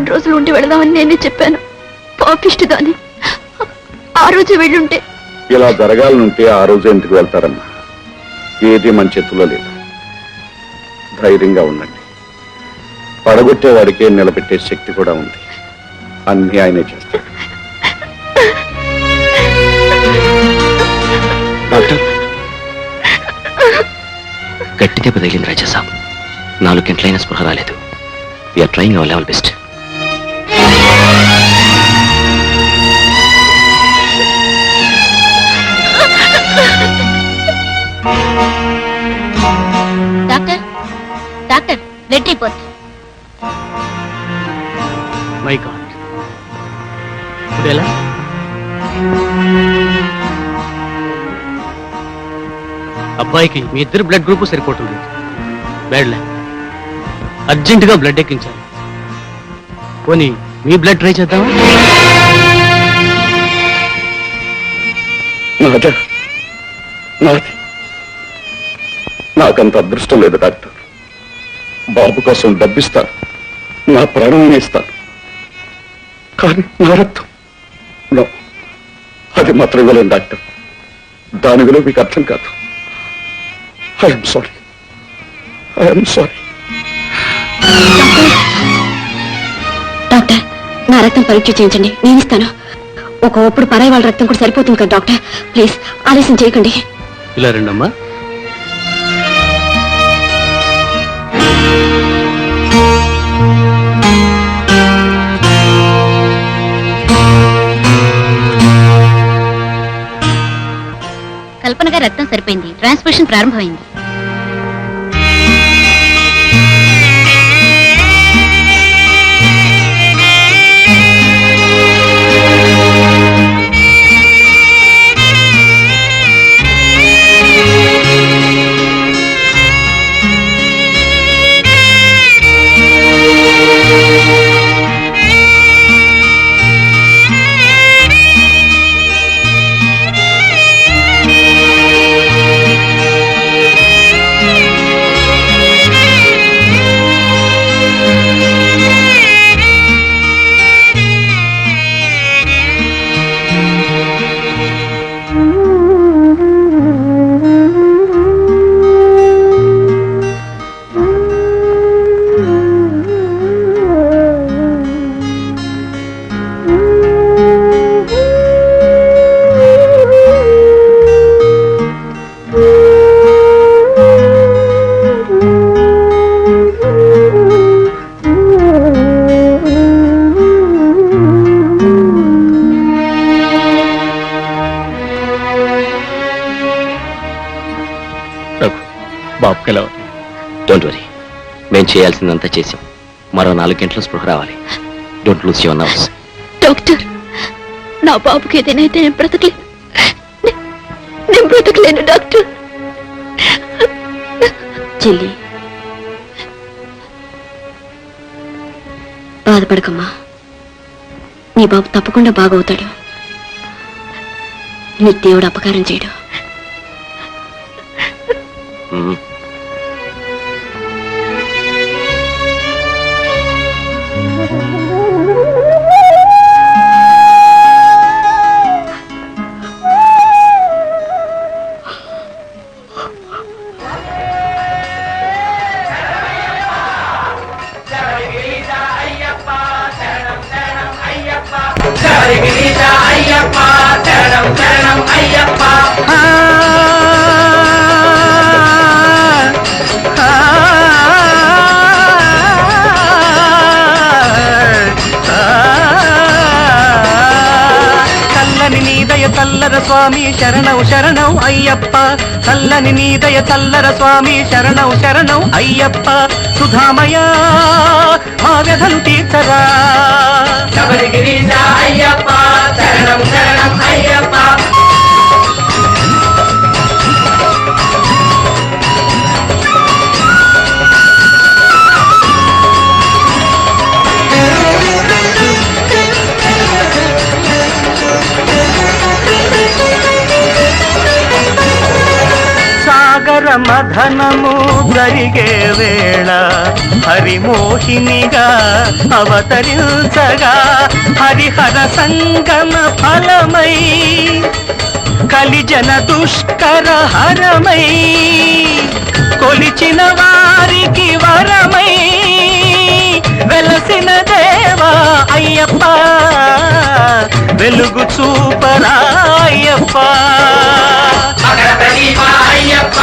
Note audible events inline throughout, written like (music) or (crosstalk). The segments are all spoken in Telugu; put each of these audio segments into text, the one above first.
రెండు రోజులు ఉండి వెళదామని నేనే చెప్పాను. పాపిష్టి దాన్ని ఆ రోజు వెళ్ళుంటే. ఇలా జరగాలనుంటే ఆ రోజు ఎందుకు వెళ్తారమ్మా. ఏది మన చేతుల్లో లేదు. ధైర్యంగా ఉండండి. పడగొట్టే వాడికే నిలబెట్టే శక్తి కూడా ఉంది. అన్ని ఆయనే చేస్తాడు. డాక్టర్ గట్టి దెబ్బ తగిలింది రాజా సాబ్. నాలుగు గంటలైన స్పృహ రాలేదు. We're trying our level best report my god ఇప్పుడు ఎలా అబ్బాయికి మీ ఇద్దరు బ్లడ్ గ్రూప్ సరిపోతుంది. బ్యాడ్ లక్ అర్జెంటుగా బ్లడ్ ఎక్కించాలి. పోనీ మీ బ్లడ్ ట్రై నాది నాకంత అదృష్టం లేదు డాక్టర్. బాబు కోసం డబ్బిస్తాను నా ప్రాణం ఇస్తాను కానీ నా రక్తం. అది మాత్రం ఇవ్వలేను డాక్టర్. దాని విలువ మీకు అర్థం కాదు. I'm sorry I'm sorry doctor నా రక్తం పరీక్ష చేయించండి. నేను ఇస్తాను. ఒక ఒప్పుడు పరాయి వాళ్ళ రక్తం కూడా సరిపోతుంది కదా డాక్టర్? ప్లీజ్ ఆలస్యం చేయకండి. ఇలా రండమ్మా. కల్పనగా రక్తం సరిపోయింది. ట్రాన్స్మిషన్ ప్రారంభమైంది. ఉంది? డోంట్ వరీ మేము చేయాల్సిందంతా చేసాం మరో నాలుగు గంటలు స్పృహ రావాలి. Don't lose your nerves doctor నా బాబుకి ఏదైనా అయితే నేను బ్రతకలేను నే- నేను బ్రతకలేను డాక్టర్. చెల్లి. బాధపడకమ్మా. నీ బాబు తప్పకుండా బాగవుతాడు. నీకు దేవుడు అపకారం చేయడు. శరణం అయ్యప్ప. చల్లని నీదయ చల్లర స్వామి శరణం శరణం అయ్యప్ప. సుధామయ మా వ్యధలు తీర్చరా అయ్యప్ప శరణం శరణం సాధనము జరిగే వేళ హరిమోహినిగా అవతరించగా హరిహర సంగమ ఫలమై కలిజన దుష్కర హరమై కొలిచిన వారికి వరమై వెలసిన దేవా అయ్యప్ప. వెలుగు చూపరా అయ్యప్ప. అయ్యప్ప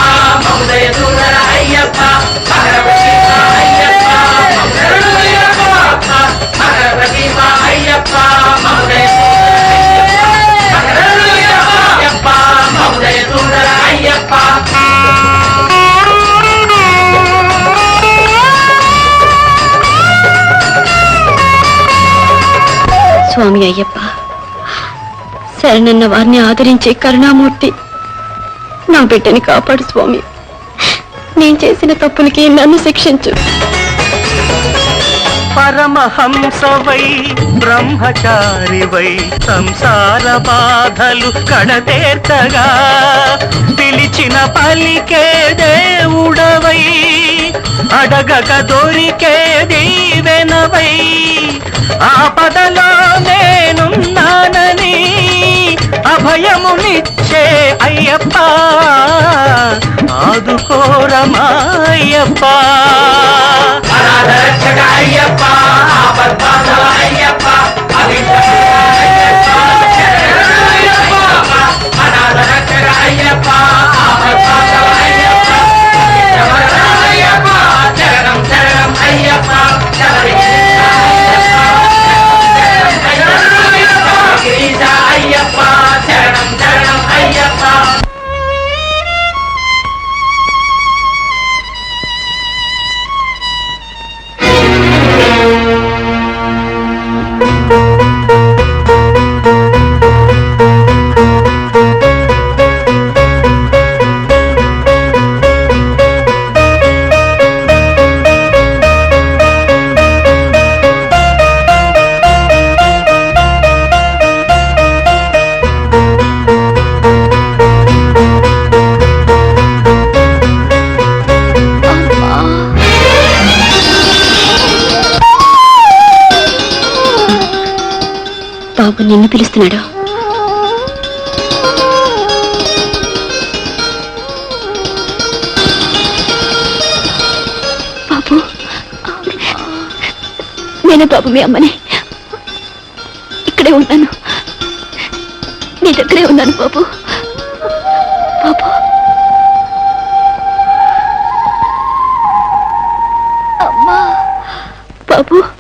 అయ్యప్ప స్వామి అయ్యప్ప. శరణన్న వారిని ఆదరించే కరుణామూర్తి నా బిడ్డని కాపాడు స్వామి. నేను చేసిన తప్పులకి నన్ను శిక్షించు. పరమహంసవై బ్రహ్మచారివై సంసార బాధలు కడతీర్తగా పిలిచిన పలికే దేవుడవై. అడగక దొరికే దీవెనవై. ఆపదలో నేనున్నానని అభయమునిచ్చే అయ్యప్ప. ఆదుకోరమా అయ్యప్ప 妈下班给 బాబు నిన్ను పిలుస్తున్నాడు. బాబు నేనే బాబు మీ అమ్మని. ఇక్కడే ఉన్నాను. నీ దగ్గరే ఉన్నాను బాబు. బాబు. అమ్మా. బాబు.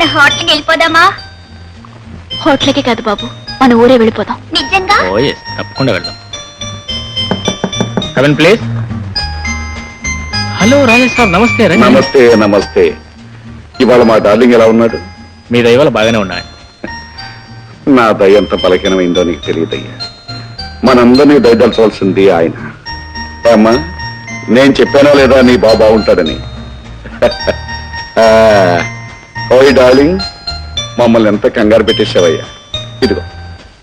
మన హోటల్కి వెళ్ళిపోదామా? హోటల్కి కాదు బాబు మన ఊరే వెళ్ళిపోదాం. నిజంగా? ఓ ఎస్ తప్పకుండా వెళ్దాం. Seven place hello Rajesh sir నమస్తే రండి. నమస్తే నమస్తే. ఇవాళ మా డార్లింగ్ ఎలా ఉన్నాడు? మీ దయవల్ల బాగానే ఉన్నాయి నా దయ ఎంత బలహీనమైందో నీకు తెలియదయ్యా. మనందరినీ దయదలచవలసింది ఆయన. అమ్మా నేను చెప్పానో లేదా? నీ బాబు బాగుంటాడని. (laughs) ఆ, ఓయ్ డార్లింగ్ మమ్మల్ని ఎంత కంగారు పెట్టేశావయ్యా? ఇదిగో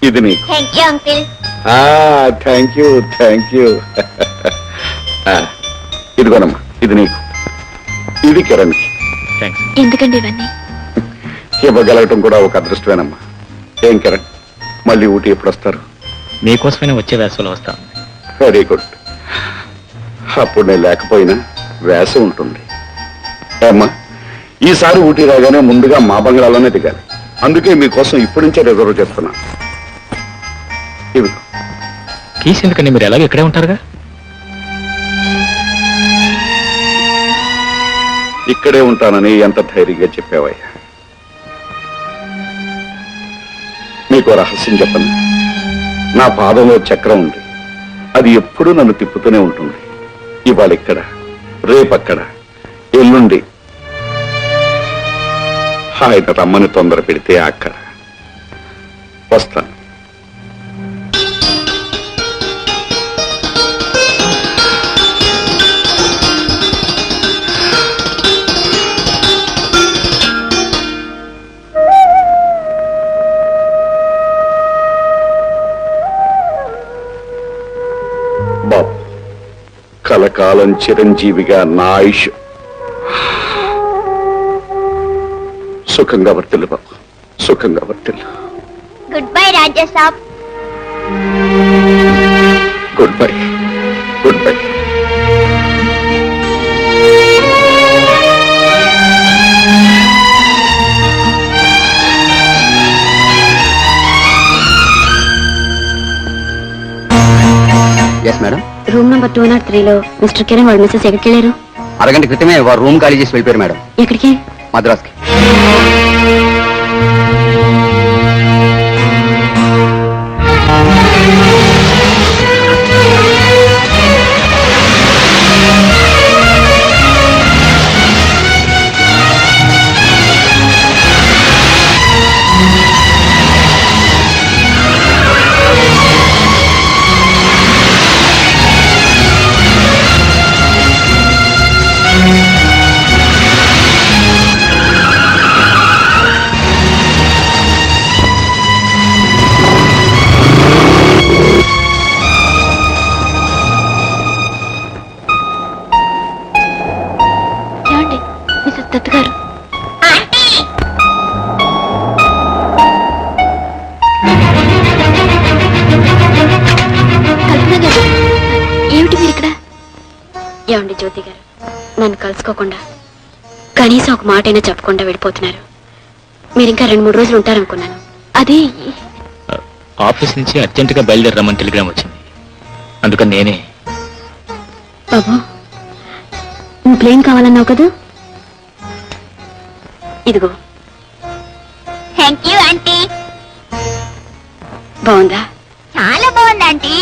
ఇది నీకు. Thank you uncle thank you thank you ఇదిగోనమ్మా ఇది నీకు. ఇది కిరణ్కి. థ్యాంక్స్ ఎందుకండి ఇవన్నీ? ఇవ్వగలగటం కూడా ఒక అదృష్టమేనమ్మా. ఏం కిరణ్ మళ్ళీ ఊటీ ఎప్పుడు వస్తారు మీకోసమైనా వచ్చే వేసవిలో వస్తాం. వెరీ గుడ్ అప్పుడు నేను లేకపోయినా వేస ఉంటుంది. అమ్మా ఈసారి ఊటీ రాగానే ముందుగా మా బంగ్లాలోనే దిగాలి. అందుకే మీకోసం ఇప్పటి నుంచే రిజర్వ్ చేస్తున్నా. కీస్ ఎందుకండి? మీరు ఎలాగో ఇక్కడే ఉంటారుగా? ఇక్కడే ఉంటానని ఎంత ధైర్యంగా చెప్పావయ్యా. మీకు రహస్యం చెప్పను. నా పాదంలో చక్రం ఉంది. అది ఎప్పుడూ నన్ను తిప్పుతూనే ఉంటుంది. ఇవాళ ఇక్కడ రేపక్కడ ఎల్లుండి ఆయన రమ్మని తొందర పెడితే అక్కడ వస్తాను. బాబు కలకాలం చిరంజీవిగా నా ఆయుష్ సుఖంగా వర్తిల్లు బాబు. సుఖంగా వర్తిల్లు. గుడ్ బై రాజా సాబ్ good bye good bye yes madam room number two nought త్రీలో మిస్టర్ కిరణ్ వాళ్ళ మిస్సెస్ ఎక్కడికి వెళ్ళారు? అరగంట క్రితమే వారు రూమ్ ఖాళీ చేసి వెళ్ళిపోయారు మేడం ఎక్కడికి? మద్రాస్కి. Música నన్ను కలుసుకోకుండా కనీసం ఒక మాట అయినా చెప్పకుండా వెళ్ళిపోతున్నారు. మీరు ఇంకా రెండు మూడు రోజులు ఉంటారనుకున్నాను. అది ఆఫీస్ నుంచి అర్జెంటుగా బయలుదేరమని టెలిగ్రామ్ వచ్చింది. అందుకని నేనే బాబు నువ్వు ప్లేన్ కావాలన్నావు కదా? ఇదిగో. థ్యాంక్ యూ ఆంటీ బాగుందా? చాలా బాగుంది ఆంటీ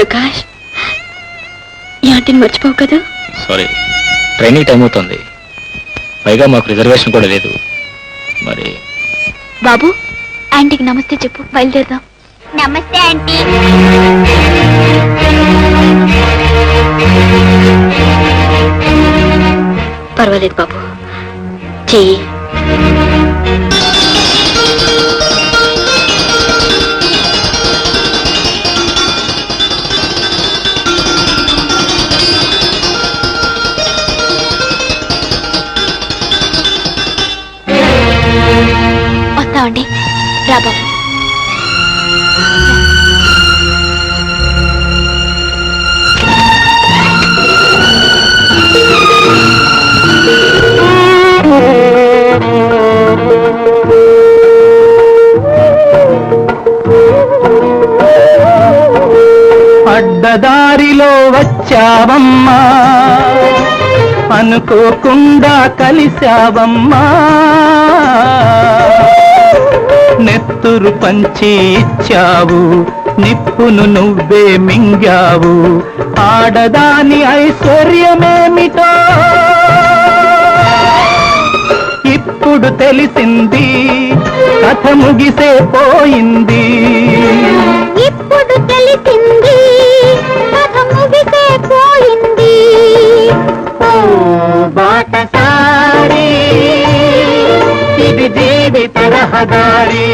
ప్రకాష్ ఈ ఆంటీని మర్చిపోవు కదా? సారీ. ట్రైనింగ్ టైం అవుతుంది. పైగా మాకు రిజర్వేషన్ కూడా లేదు. మరి బాబు ఆంటీకి నమస్తే చెప్పు బయలుదేరదాం. నమస్తే ఆంటీ. పర్వాలేదు బాబు. చెయ్యి. బాబు. అడ్డదారిలో వచ్చావమ్మా. అనుకోకుండా కలిశావమ్మా. నెత్తురు పంచి ఇచ్చావు నిప్పును నువ్వే మింగావు. ఆడదాని ఐశ్వర్యమేమిటో? ఇప్పుడు తెలిసింది కథ ముగిసే పోయింది. ఇప్పుడు తెలిసింది కథ ముగిసే పోయింది. ఓ ఇది జీవిత రహదారి